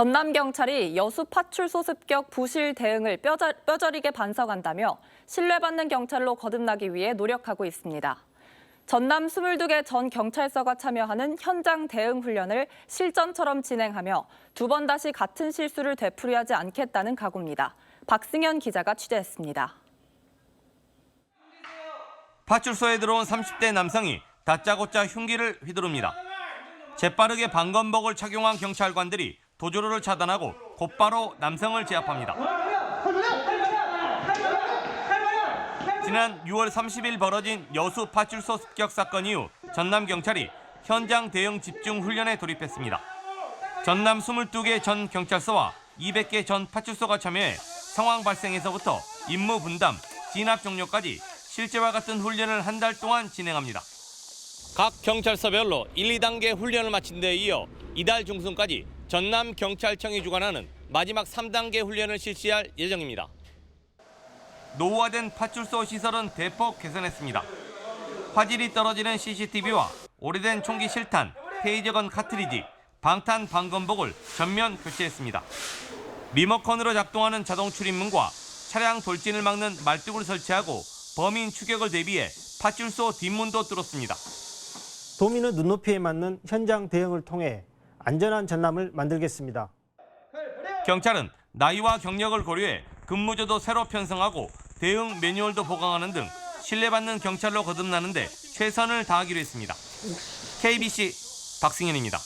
전남 경찰이 여수 파출소 습격 부실 대응을 뼈저, 뼈저리게 반성한다며 신뢰받는 경찰로 거듭나기 위해 노력하고 있습니다. 전남 22개 전 경찰서가 참여하는 현장 대응 훈련을 실전처럼 진행하며 두 번 다시 같은 실수를 되풀이하지 않겠다는 각오입니다. 박승현 기자가 취재했습니다. 파출소에 들어온 30대 남성이 다짜고짜 흉기를 휘두릅니다. 재빠르게 방검복을 착용한 경찰관들이 도주로를 차단하고 곧바로 남성을 제압합니다. 지난 6월 30일 벌어진 여수 파출소 습격 사건 이후 전남 경찰이 현장 대응 집중 훈련에 돌입했습니다. 전남 22개 전 경찰서와 200개 전 파출소가 참여해 상황 발생에서부터 임무 분담, 진압 종료까지 실제와 같은 훈련을 한 달 동안 진행합니다. 각 경찰서별로 1, 2단계 훈련을 마친 데 이어 이달 중순까지 전남 경찰청이 주관하는 마지막 3단계 훈련을 실시할 예정입니다. 노후화된 파출소 시설은 대폭 개선했습니다. 화질이 떨어지는 CCTV와 오래된 총기 실탄, 페이저건 카트리지, 방탄 방검복을 전면 교체했습니다. 리모컨으로 작동하는 자동 출입문과 차량 돌진을 막는 말뚝을 설치하고 범인 추격을 대비해 파출소 뒷문도 뚫었습니다. 도민의 눈높이에 맞는 현장 대응을 통해 안전한 전남을 만들겠습니다. 경찰은 나이와 경력을 고려해 근무조도 새로 편성하고 대응 매뉴얼도 보강하는 등 신뢰받는 경찰로 거듭나는데 최선을 다하기로 했습니다. KBC 박승현입니다.